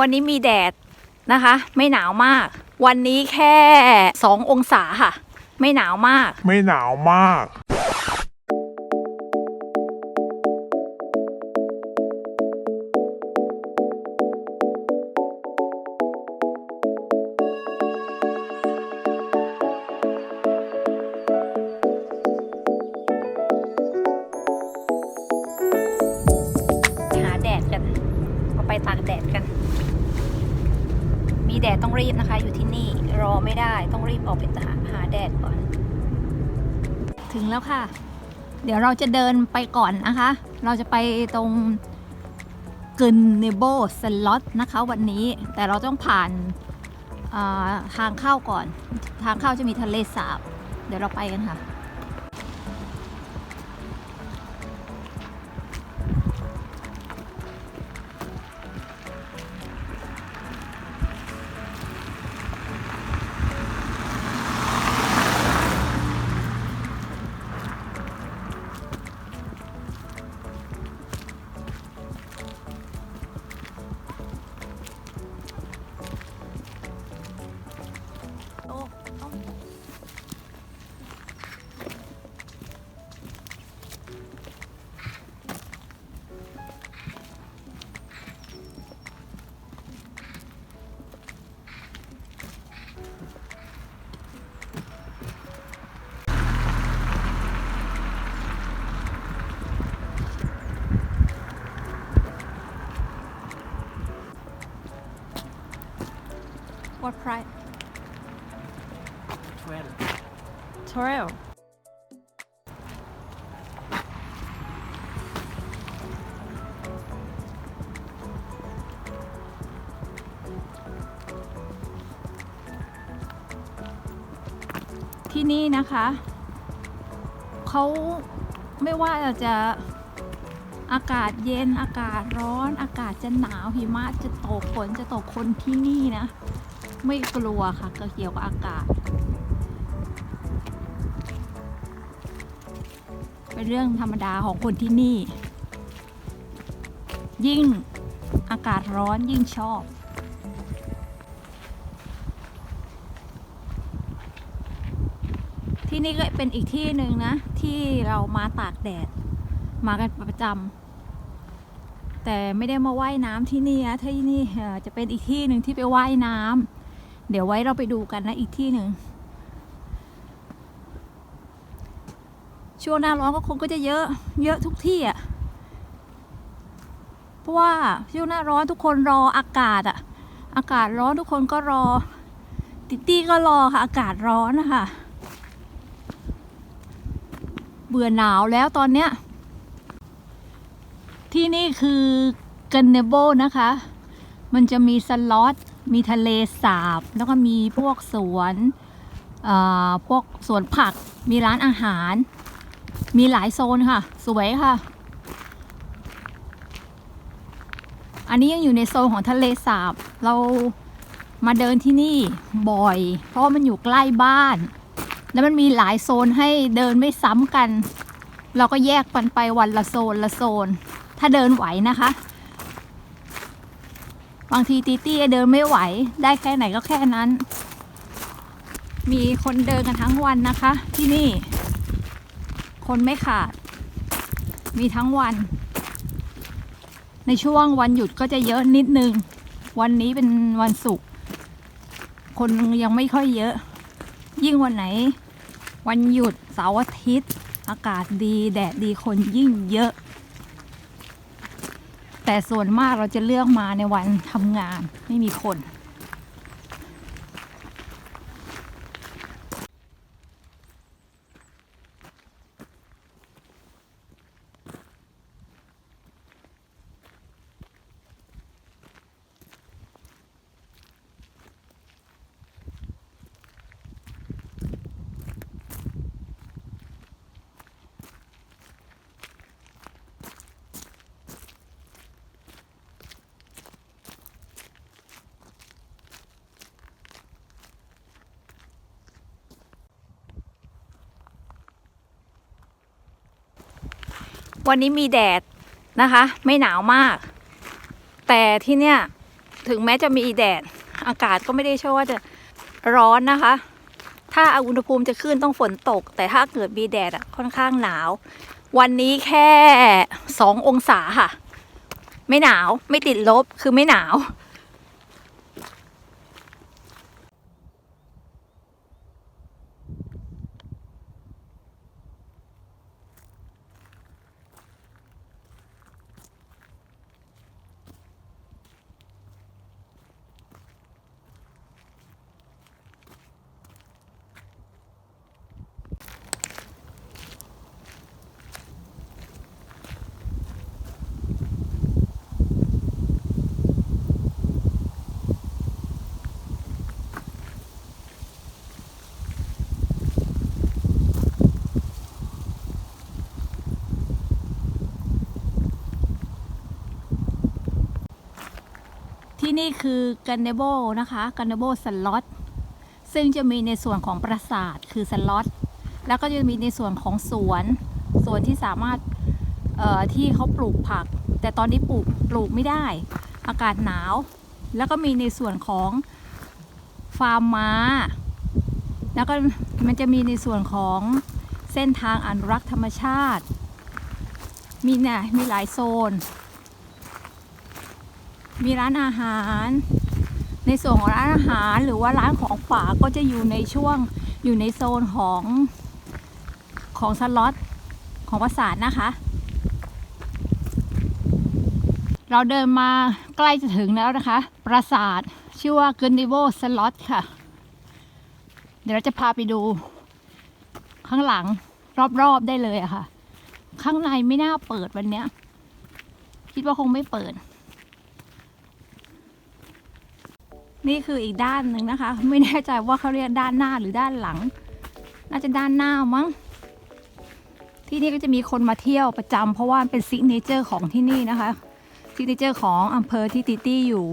วันนี้มีแดดนะคะ ไม่หนาวมาก วันนี้แค่สององศาค่ะ ไม่หนาวมาก ไม่หนาวมาก มีแดดต้องรีบนะคะ อยู่ที่นี่รอไม่ได้ต้องรีบออกไปหาหาแดดก่อน ถึงแล้วค่ะ เดี๋ยวเราจะเดินไปก่อนนะคะ เราจะไปตรงกึนเนโบสล็อตนะคะวันนี้แต่เราต้องผ่านาทางเข้าก่อน ทางเข้าจะมีทะเลสาบ เดี๋ยวเราไปกันค่ะ What price? 12. ที่นี่นะคะ เขาไม่ว่าจะอากาศเย็นอากาศร้อน อากาศจะหนาวหิมะจะตกฝนจะตกคนที่นี่นะ ไม่กลัวค่ะก็เกี่ยวกับอากาศ เป็นเรื่องธรรมดาของคนที่นี่ ยิ่งอากาศร้อนยิ่งชอบ ที่นี่ก็เป็นอีกที่หนึ่งนะ ที่เรามาตากแดด มากันประจำแต่ไม่ได้มาว่ายน้ำที่นี่นะที่นี่จะเป็นอีกที่หนึ่งที่ไปว่ายน้ำ เดี๋ยวไว้เราไปดูกันนะอีกที่หนึ่งช่วงหน้าร้อนก็คงก็จะเยอะ เยอะทุกที่อะ เพราะว่าช่วงหน้าร้อนทุกคนรออากาศอะ อากาศร้อนทุกคนก็รอ ติตี้ก็รอค่ะ อากาศร้อนนะคะ เบื่อหนาวแล้วตอนเนี้ย ที่นี่คือกันเนโบนะคะ มันจะมีสล็อต มีทะเลสาบ แล้วก็มีพวกสวนพวกสวนผัก มีร้านอาหาร มีหลายโซนค่ะ สวยค่ะ อันนี้ยังอยู่ในโซนของทะเลสาบ เรามาเดินที่นี่บ่อย เพราะว่ามันอยู่ใกล้บ้าน แล้วมันมีหลายโซนให้เดินไม่ซ้ำกัน เราก็แยกมันไปวันละโซนละโซน ถ้าเดินไหวนะคะ บางทีตีตี้เดินไม่ไหว ได้แค่ไหนก็แค่นั้น มีคนเดินกันทั้งวันนะคะ ที่นี่ คนไม่ขาด มีทั้งวัน ในช่วงวันหยุดก็จะเยอะนิดนึง วันนี้เป็นวันศุกร์คนยังไม่ค่อยเยอะ ยิ่งวันไหน วันหยุดเสาร์อาทิตย์ อากาศดีแดดดีคนยิ่งเยอะ แต่ส่วนมากเราจะเลือกมาในวันทำงานไม่มีคน วันนี้มีแดดนะคะ ไม่หนาวมาก แต่ที่เนี่ยถึงแม้จะมีแดด อากาศก็ไม่ได้เช่ว่าจะร้อนนะคะ ถ้าอุณหภูมิจะขึ้นต้องฝนตก แต่ถ้าเกิดมีแดดอะค่อนข้างหนาว วันนี้แค่สององศาค่ะ ไม่หนาวไม่ติดลบคือไม่หนาว ที่นี่คือกันเนโบนะคะกันเนโบสล็อตซึ่งจะมีในส่วนของปราสาทคือสล็อตแล้วก็จะมีในส่วนของสวนสวนที่สามารถที่เขาปลูกผัก แต่ตอนนี้ปลูกปลูกไม่ได้ อากาศหนาว แล้วก็มีในส่วนของฟาร์มม้า แล้วก็มันจะมีในส่วนของเส้นทางอนุรักษ์ธรรมชาติ มีเนี่ยมีหลายโซน มีร้านอาหาร ในส่วนของร้านอาหารหรือว่าร้านของฝากก็จะอยู่ในช่วงอยู่ในโซนของของสล็อตของปราสาทนะคะ เราเดินมาใกล้จะถึงแล้วนะคะ ปราสาทชื่อว่าเกนดิโวสล็อตค่ะ เดี๋ยวเราจะพาไปดู ข้างหลังรอบๆได้เลยอะค่ะ ข้างในไม่น่าเปิดวันเนี้ย คิดว่าคงไม่เปิด นี่คืออีกด้านหนึ่งนะคะ ไม่แน่ใจว่าเขาเรียกด้านหน้าหรือด้านหลัง น่าจะด้านหน้ามั้ง ที่นี่ก็จะมีคนมาเที่ยวประจำเพราะว่าเป็นซิกเนเจอร์ของที่นี่นะคะซิกเนเจอร์ของอำเภอที่ติตี้อยู่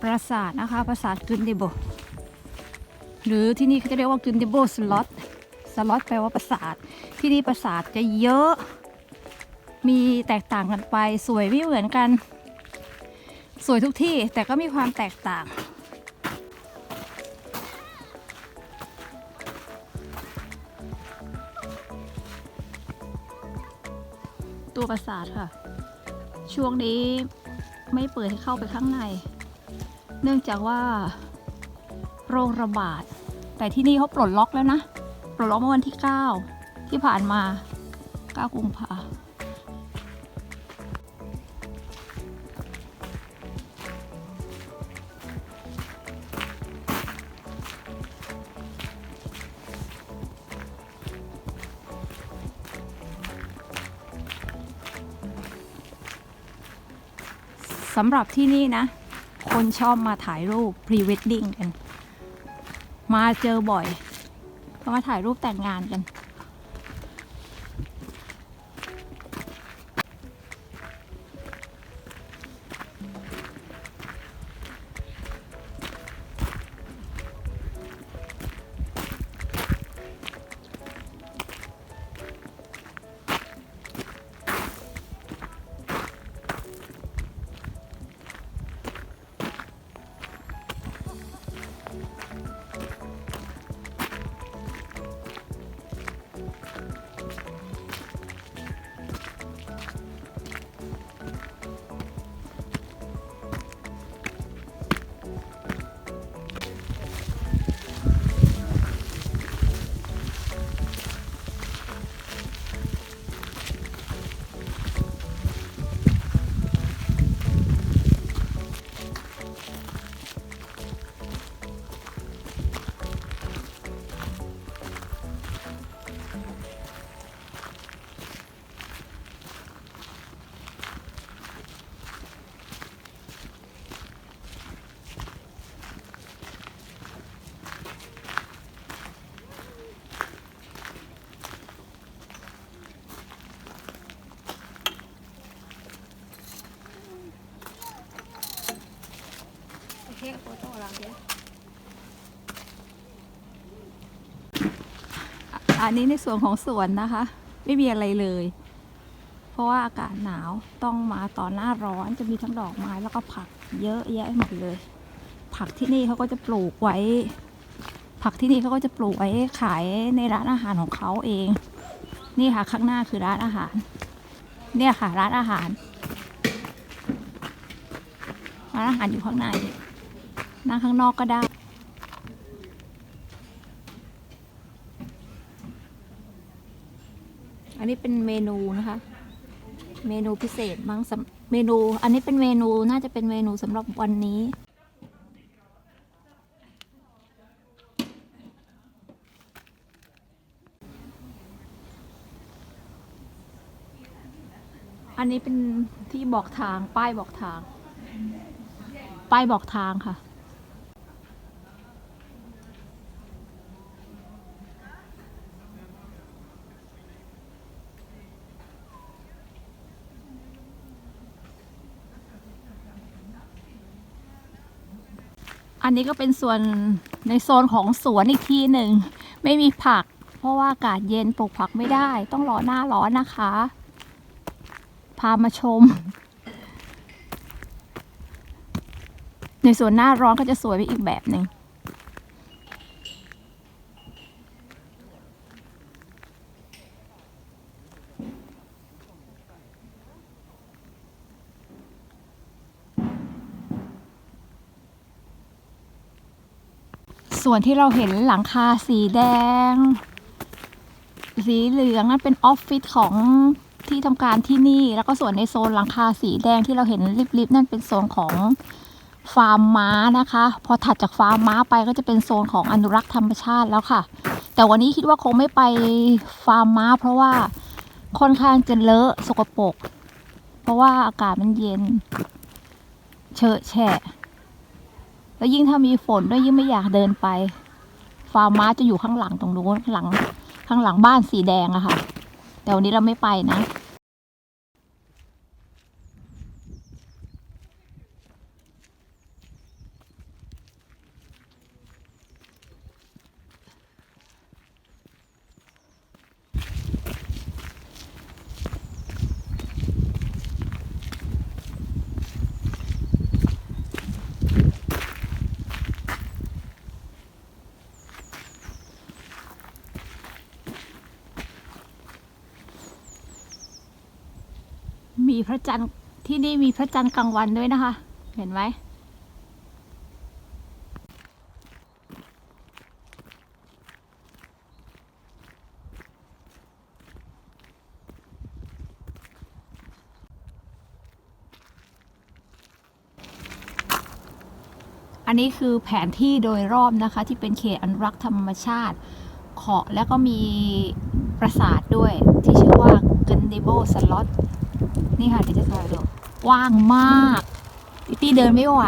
ปราสาทนะคะปราสาทกึนเดโบหรือที่นี่เขาจะเรียกว่ากึนเดโบสล็อตสล็อตแปลว่าปราสาท ที่นี่ปราสาทจะเยอะ มีแตกต่างกันไปสวยไม่เหมือนกัน สวยทุกที่แต่ก็มีความแตกต่าง ตัวปราสาทค่ะ ช่วงนี้ไม่เปิดให้เข้าไปข้างใน เนื่องจากว่า โรคระบาด แต่ที่นี่เขาปลดล็อกแล้วนะ ปลดล็อกเมื่อวันที่ 9 ที่ผ่านมา 9 กุมภา สำหรับที่นี่นะ คนชอบมาถ่ายรูปพรีเวดดิ้งกัน มาเจอบ่อย ก็มาถ่ายรูปแต่งงานกัน อันนี้ในส่วนของสวนนะคะ ไม่มีอะไรเลย เพราะว่าอากาศหนาวต้องมาตอนหน้าร้อนจะมีทั้งดอกไม้แล้วก็ผักเยอะแยะหมดเลย ผักที่นี่เขาก็จะปลูกไว้ ผักที่นี่เขาก็จะปลูกไว้ขายในร้านอาหารของเขาเอง นี่ค่ะข้างหน้าคือร้านอาหาร เนี่ยค่ะร้านอาหารร้านอาหารอยู่ข้างใน นั่งข้างนอกก็ได้อันนี้เป็นเมนูนะคะ เมนูพิเศษมั้งสเมนู อันนี้เป็นเมนูน่าจะเป็นเมนูสำหรับวันนี้ อันนี้เป็นที่บอกทางป้ายบอกทาง ป้ายบอกทางค่ะ อันนี้ก็เป็นส่วนในโซนของสวนอีกทีหนึ่ง ไม่มีผัก เพราะว่าอากาศเย็นปลูกผักไม่ได้ ต้องรอหน้าร้อนนะคะ พามาชม ในส่วนหน้าร้อนก็จะสวยไปอีกแบบหนึ่ง ส่วนที่เราเห็นหลังคาสีแดง สีเหลืองนั่นเป็นออฟฟิศของที่ทำการที่นี่ แล้วก็ส่วนในโซนหลังคาสีแดงที่เราเห็นริบๆนั่นเป็นโซนของฟาร์มม้านะคะ พอถัดจากฟาร์มม้าไปก็จะเป็นโซนของอนุรักษ์ธรรมชาติแล้วค่ะ แต่วันนี้คิดว่าคงไม่ไปฟาร์มม้า เพราะว่าค่อนข้างจะเลอะสกปรกเพราะว่าอากาศมันเย็นเฉอะแฉะ แล้วยิ่งถ้ามีฝนด้วยยิ่งไม่อยากเดินไป ฟาร์มม้าจะอยู่ข้างหลังตรงนู้นข้างหลัง ข้างหลังบ้านสีแดงอะค่ะ แต่วันนี้เราไม่ไปนะ มี พระจันทร์ที่นี่มีพระจันทร์กลางวันด้วยนะคะ เห็นไหมอันนี้คือแผนที่โดยรอบนะคะที่เป็นเขตอนุรักษ์ธรรมชาติเขาะแล้วก็มีปราสาทด้วยที่ชื่อว่า g u n d i b o Slot นี่ค่ะเดี๋ยวจะถ่ายดูว่างมากตี้เดินไม่ไหว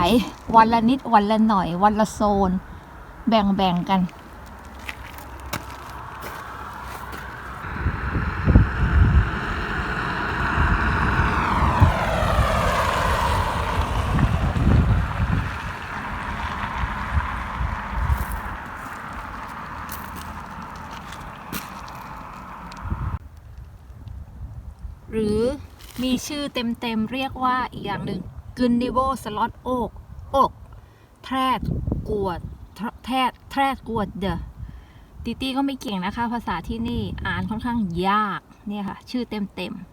วันละนิดวันละหน่อย วันละโซน แบ่งแบ่งกัน หรือ มีชื่อเต็มๆ เรียกว่าอีกอย่างหนึ่งกินดิโวสล็อตโอกอกแทรดกวดแทรดแทรดกวดเดอติตี้ก็ไม่เก่งนะคะ ภาษาที่นี่อ่านค่อนข้างยากเนี่ยค่ะ ชื่อเต็มๆ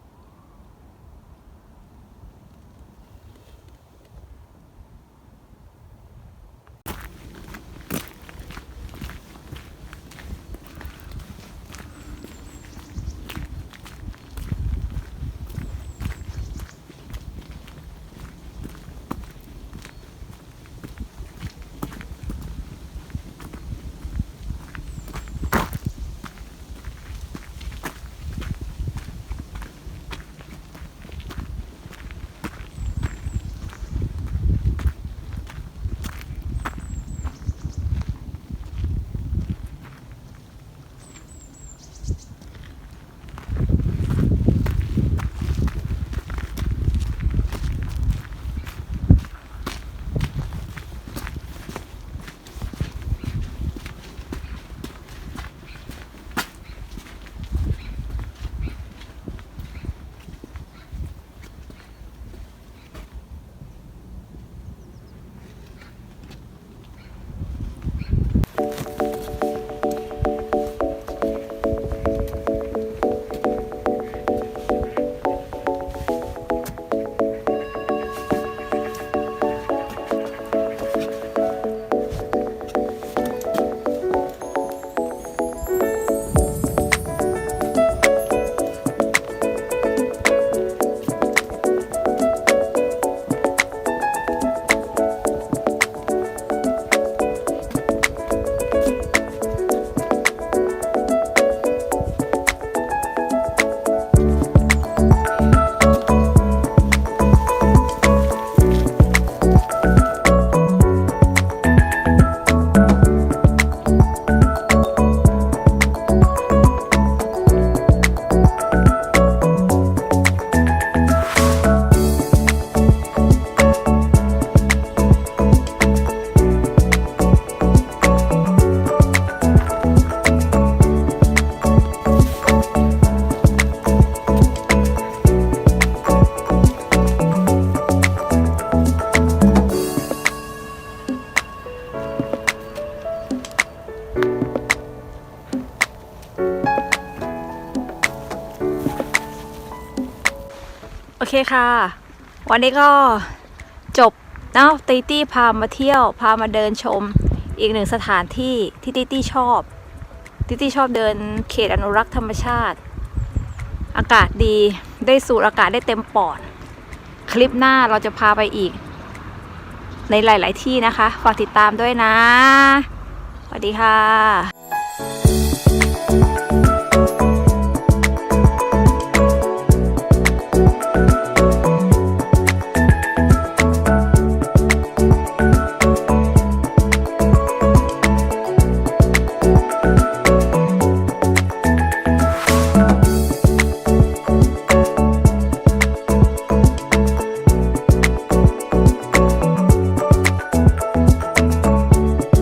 เคค่ะ วันนี้ก็จบเนาะตีตี้พามาเที่ยว พามาเดินชมอีกหนึ่งสถานที่ที่ตีตี้ชอบติตี้ชอบเดินเขตอนุรักษ์ธรรมชาติ อากาศดีได้สูดอากาศได้เต็มปอด คลิปหน้าเราจะพาไปอีก ในหลาย ๆ ที่นะคะ ฝากติดตามด้วยนะสวัสดีค่ะ